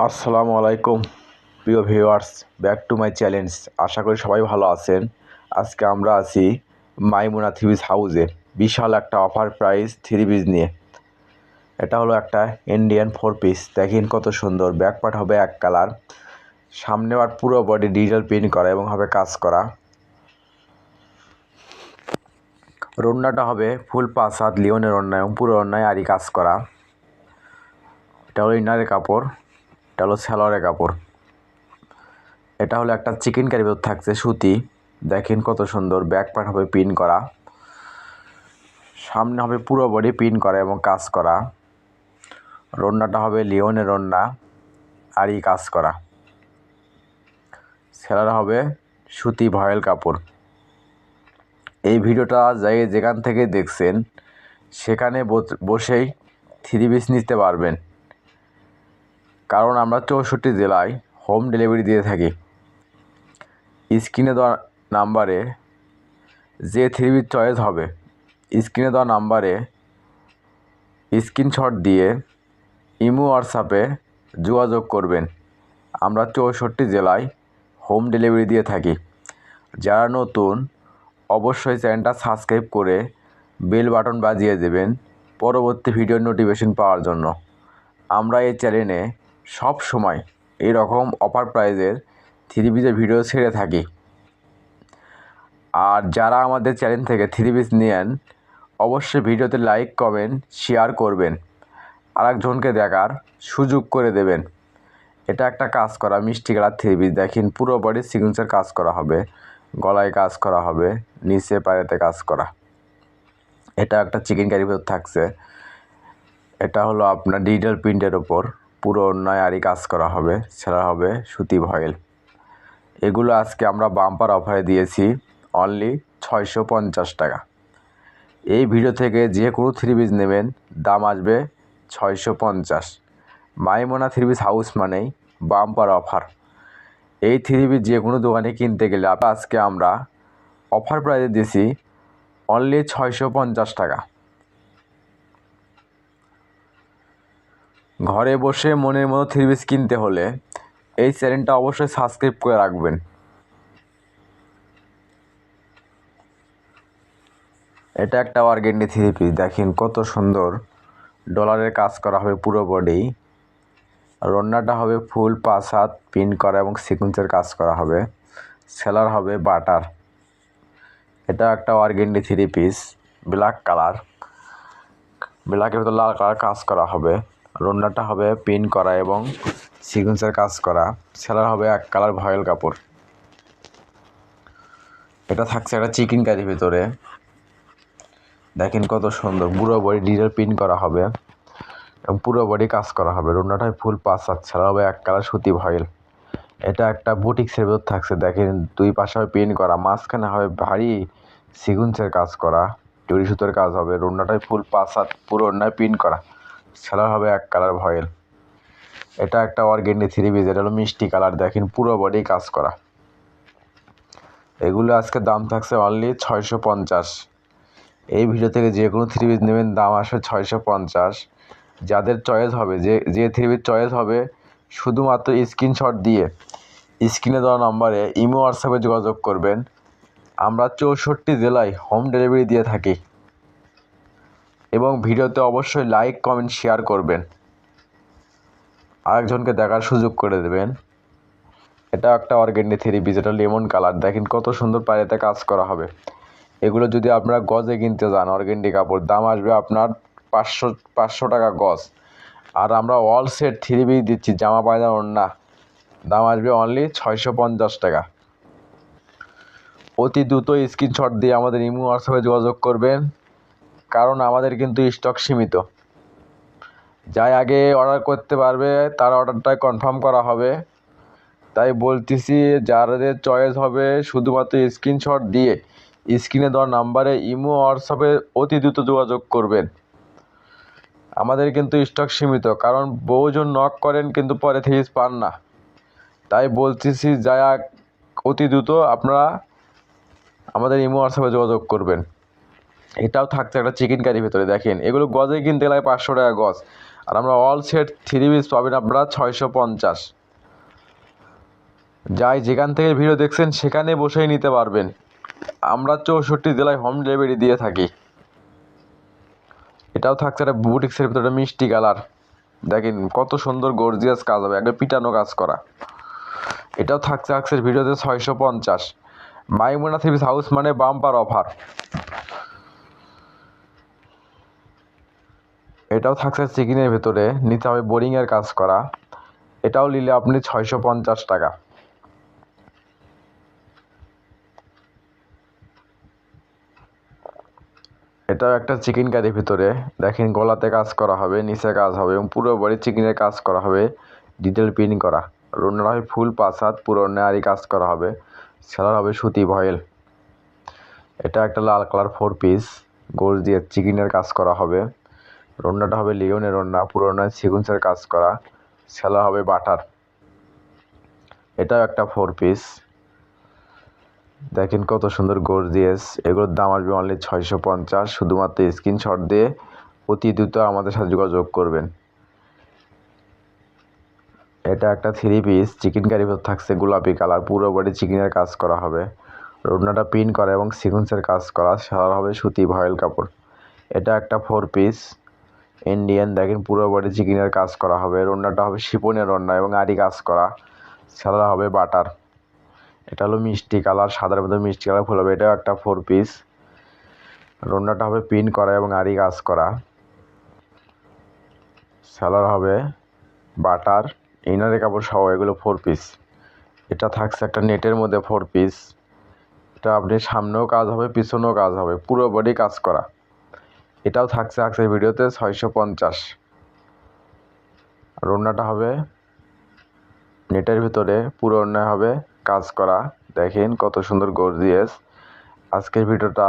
আসসালামু আলাইকুম, প্রিয় viewers back to my channel আশা করি সবাই ভালো আছেন। আজকে আমরা আছি মাইমুনা থ্রি পিস হাউসে। বিশাল একটা অফার প্রাইস থ্রি পিস নিয়ে। এটা হলো একটা ইন্ডিয়ান ফোর পিস দেখেন কত সুন্দর। ব্যাক পার্ট হবে এক কালার সামনে আর পুরো বডি ডিজিটাল প্রিন্ট করা এবং হবে কাজ করা। রন্নাটা হবে ফুল পাঁচ লিওনের অন্যায় এবং পুরো অন্যায় আরই কাজ করা। এটা হলো ইনারের কাপড়। এটা হলো কাপড়। এটা হলো একটা চিকেন কারি থাকছে, সুতি। দেখেন কত সুন্দর ব্যাক পার্ট হবে পিন করা। সামনে হবে পুরো বডি পিন করা এবং কাজ করা। রন্নাটা হবে লিওনের রন্না আরই কাজ করা। সেলার হবে সুতি ভয়েল কাপড়। এই ভিডিওটা যাই যেখান থেকে দেখছেন, সেখানে বসেই থ্রি পিস নিতে পারবেন। কারণ আমরা চৌষট্টি জেলায় হোম ডেলিভারি দিয়ে থাকি। স্ক্রিনে দেওয়া নাম্বারে যে থ্রি পিস চয়েস হবে, স্ক্রিনে দেওয়া নাম্বারে স্ক্রিনশট দিয়ে ইমো হোয়াটসঅ্যাপে যোগাযোগ করবেন। আমরা চৌষট্টি জেলায় হোম ডেলিভারি দিয়ে থাকি। যারা নতুন, অবশ্যই চ্যানেলটা সাবস্ক্রাইব করে বেল বাটন বাজিয়ে দেবেন পরবর্তী ভিডিওর নোটিফিকেশন পাওয়ার জন্য। আমরা এই চ্যানেলে সব সময় এরকম অফার প্রাইজের থ্রি পিসের ভিডিও ছেড়ে থাকি। আর যারা আমাদের চ্যানেল থেকে থ্রি পিস নেন, অবশ্যই ভিডিওতে লাইক কমেন্ট শেয়ার করবেন। আরেকজনকে দেখার সুযোগ করে দেবেন। এটা একটা কাজ করা, মিষ্টি কালার থ্রি পিস দেখেন পুরো বডি সিগনেচার কাজ করা হবে। গলায় কাজ করা হবে, নিচে পায়েতে কাজ করা। এটা একটা চিকেন কারি থাকছে। এটা হলো আপনার ডিজিটাল প্রিন্টের ওপর পুরো অন্যায় আরই কাজ করা হবে সেটা হবে সুতি ভয়েল। এগুলো আজকে আমরা বাম্পার অফারে দিয়েছি অনলি ছয়শো পঞ্চাশ টাকা। এই ভিডিও থেকে যে কোনো থ্রি পিস নেবেন, দাম আসবে ছয়শো পঞ্চাশ। মাইমোনা থ্রি পিস হাউস মানেই বাম্পার অফার। এই থ্রি পিস যে কোনো দোকানে কিনতে গেলে আজকে আমরা অফার প্রাইসে দিয়েছি অনলি ছয়শো পঞ্চাশ টাকা। ঘরে বসে মনের মতো থ্রি পিস কিনতে হলে এই চ্যানেলটা অবশ্যই সাবস্ক্রাইব করে রাখবেন। এটা একটা অর্গেন্ডি থ্রি পিস। দেখেন কত সুন্দর ডলারের কাজ করা হবে পুরো বডি রন্নাটা হবে ফুল, পাঁচ হাত, পিন করা এবং সিকুয়েন্সের কাজ করা হবে। সেলার হবে বাটার। এটা একটা organdy three piece. Black colour. ব্ল্যাকের ভিতর লাল কালার কাজ করা হবে। রন্নাটা হবে পিন করা এবং সিকুয়েন্সের কাজ করা। সেলার হবে এক কালার ভয়েল কাপড়। এটা থাকছে একটা চিকেন কারির ভিতরে। দেখেন কত সুন্দর। পুরো বডি ডিজাইন প্রিন্ট করা হবে এবং পুরো বডি কাজ করা হবে। রুনাটায় ফুল পাঁচ হাত। ছাড়া হবে এক কালার সুতি ভয়েল। এটা একটা বুটিক্সের ভেতর থাকছে। দেখেন দুই পাশে হবে প্রিন্ট করা। মাঝখানে হবে ভারী সিগুন্সের কাজ করা। চুরি সুতোর কাজ হবে। রুনাটায় ফুল পাঁচ হাত। পুরো অন্যায় প্রিন্ট করা। ছাড়া হবে এক কালার ভয়েল। এটা একটা অর্গেন্ডি থ্রি পিস এটা হলো মিষ্টি কালার দেখেন পুরো বডি কাজ করা। এগুলো আজকে দাম থাকছে অনলি ছয়শো পঞ্চাশ। এই ভিডিও থেকে যে কোনো থ্রি পিস নেবেন, দাম আসবে ছয়শো পঞ্চাশ। যাদের চয়েস হবে, যে যে থ্রি পিস চয়েস হবে, শুধুমাত্র স্ক্রিনশট দিয়ে স্ক্রিনে দেওয়া নম্বরে ইমো হোয়াটসঅ্যাপে যোগাযোগ করবেন। আমরা চৌষট্টি জেলায় হোম ডেলিভারি দিয়ে থাকি। এবং ভিডিওতে অবশ্যই লাইক কমেন্ট শেয়ার করবেন। আরেকজনকে দেখার সুযোগ করে দেবেন। এটা একটা অর্গেন্ডি থ্রি এটা লেমন কালার। দেখেন কত সুন্দর পায়েতে কাজ করা হবে। এগুলো যদি আপনারা গজে কিনতে যান, অর্গেন্ডি কাপড়, দাম আসবে আপনার পাঁচশো পাঁচশো টাকা গজ। আর আমরা অল সেট থ্রি বি দিচ্ছি, জামা পায়জামা ওড়না। দাম আসবে অনলি ছয়শো পঞ্চাশ টাকা। অতি দ্রুত স্ক্রিনশট দিয়ে আমাদের ইমো হোয়াটসঅ্যাপে যোগাযোগ করবেন। কারণ আমাদের কিন্তু স্টক সীমিত। যাই আগে অর্ডার করতে পারবে, তার অর্ডারটাই কনফার্ম করা হবে। তাই বলতেছি, যাদের চয়েস হবে, শুধুমাত্র স্ক্রিনশট দিয়ে স্ক্রিনে দেওয়া নাম্বারে ইমো হোয়াটসঅ্যাপে অতি দ্রুত যোগাযোগ করবেন। আমাদের কিন্তু স্টক সীমিত, কারণ বহুজন নক করেন, কিন্তু পরে থিস পান না। তাই বলতেছি যা অতি দ্রুত আপনারা আমাদের ইমো হোয়াটসঅ্যাপে যোগাযোগ করবেন। এটাও থাকছে একটা চিকেন কারির ভেতরে, দেখেন। এগুলো গজে কিনতে লাগে পাঁচশো টাকা গজ। আর আমরা অল সেট থ্রি পিস পাবেন আপনারা ছয়শো পঞ্চাশ। যাই, যেখান থেকে ভিডিও দেখছেন, সেখানে বসেই নিতে পারবেন। আমরা চৌষট্টি জেলায় হোম ডেলিভারি দিয়ে থাকি। এটাও থাকছে একটা বুটিক্সের ভিতরে মিষ্টি কালার। দেখেন, কত সুন্দর গর্জিয়াস কাজ হবে, একদম পিটানো কাজ করা। এটাও থাকছে আক্সের ভিডিওতে ছয়শো পঞ্চাশ। মাইমুনা থ্রি পিস হাউস মানে বাম্পার অফার এটাও থাকছে চিকেনের ভেতরে নিতে হবে বোরিংয়ের কাজ করা। এটাও নিলে আপনি ছয়শো পঞ্চাশ টাকা। এটাও একটা চিকেন কারির ভিতরে। দেখেন গলাতে কাজ করা হবে, নিচে কাজ হবে এবং পুরো বডি চিকেনের কাজ করা হবে। ডিটেল প্রিন্ট করা। রোনার হবে ফুল পাঁচ পুরো নেয়ারি কাজ করা হবে। সেলার হবে সুতি ভয়েল। এটা একটা লাল কালার ফোর পিস। গোল দিয়ে চিকেনের কাজ করা হবে। রন্নাটা হবে লিওনের রন্না, পুরো নয় সিকুন্সের কাজ করা। সেলা হবে বাটার। এটাও একটা ফোর পিস দেখেন কত সুন্দর গর্জিয়াস এগুলোর দাম আসবে অনলি ছয়শো পঞ্চাশ। শুধুমাত্র স্ক্রিনশট দিয়ে অতি দ্রুত আমাদের সাথে যোগাযোগ করবেন। এটা একটা থ্রি পিস চিকেন কারি থাকছে গোলাপি কালার পুরো বডি চিকেনের কাজ করা হবে। রোডনাটা পিন করা এবং সিকুন্সের কাজ করা। সারা হবে সুতি ভয়েল কাপড়। এটা একটা ফোর পিস ইন্ডিয়ান দেখেন পুরো বডি চিকেনের কাজ করা হবে। রন্নাটা হবে শিপনের রন্না এবং আড়ি কাজ করা। সাদা হবে বাটার এটা হলো মিষ্টি কালার, সাদার মধ্যে মিষ্টি কালার ফুল হবে। এটাও একটা ফোর পিস রন্নাটা হবে পিন করা এবং আড়ি কাজ করা। স্যালার হবে বাটার ইনারের কাপড় সহ এগুলো ফোর পিস এটা থাকছে একটা নেটের মধ্যে ফোর পিস এটা আপনি সামনেও কাজ হবে, পিছনেও কাজ হবে। পুরো বডি কাজ করা। এটাও থাকছে আজকের ভিডিওতে ছয়শো পঞ্চাশ। অন্যটা হবে নেটের ভিতরে, পুরো অন্যায় হবে কাজ করা। দেখেন কত সুন্দর গর্জিয়াস। আজকের ভিডিওটা